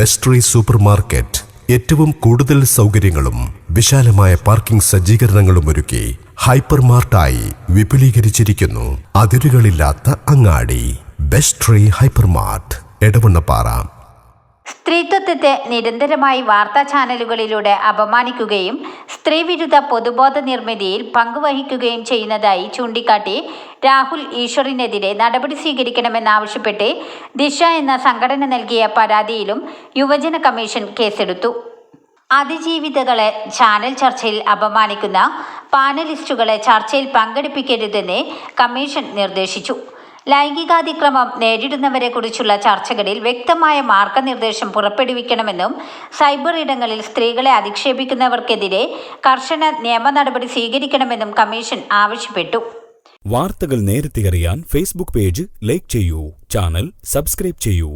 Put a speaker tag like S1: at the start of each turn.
S1: Best re super market ഏറ്റവും കൂടുതൽ സൗകര്യങ്ങളും വിശാലമായ പാർക്കിംഗ് സജ്ജീകരണങ്ങളും ഒരുക്കി ഹൈപ്പർ മാർട്ടായി വിപുലീകരിച്ചിരിക്കുന്നു. അതിരുകളില്ലാത്ത അങ്ങാടി. ബെസ്ട്രി ഹൈപ്പർ മാർട്ട് എടവണ്ണപ്പാറ.
S2: സ്ത്രീത്വത്തെ നിരന്തരമായി വാർത്താ ചാനലുകളിലൂടെ അപമാനിക്കുകയും സ്ത്രീവിരുദ്ധ പൊതുബോധ നിർമ്മിതിയിൽ പങ്കുവഹിക്കുകയും ചെയ്യുന്നതായി ചൂണ്ടിക്കാട്ടി രാഹുൽ ഈശ്വറിനെതിരെ നടപടി സ്വീകരിക്കണമെന്നാവശ്യപ്പെട്ട് ദിശ എന്ന സംഘടന നൽകിയ പരാതിയിലും യുവജന കമ്മീഷൻ കേസെടുത്തു. അതിജീവിതകളെ ചാനൽ ചർച്ചയിൽ അപമാനിക്കുന്ന പാനലിസ്റ്റുകളെ ചർച്ചയിൽ പങ്കെടുപ്പിക്കരുതെന്ന് കമ്മീഷൻ നിർദ്ദേശിച്ചു. ലൈംഗികാതിക്രമം നേരിടുന്നവരെ കുറിച്ചുള്ള ചർച്ചകളിൽ വ്യക്തമായ മാർഗനിർദ്ദേശം പുറപ്പെടുവിക്കണമെന്നും സൈബർ ഇടങ്ങളിൽ സ്ത്രീകളെ അധിക്ഷേപിക്കുന്നവർക്കെതിരെ കർശന നിയമ നടപടി സ്വീകരിക്കണമെന്നും കമ്മീഷൻ ആവശ്യപ്പെട്ടു.
S3: വാർത്തകൾ നേരത്തെ അറിയാൻ ഫേസ്ബുക്ക് പേജ് ലൈക്ക് ചെയ്യൂ. ചാനൽ സബ്സ്ക്രൈബ് ചെയ്യൂ.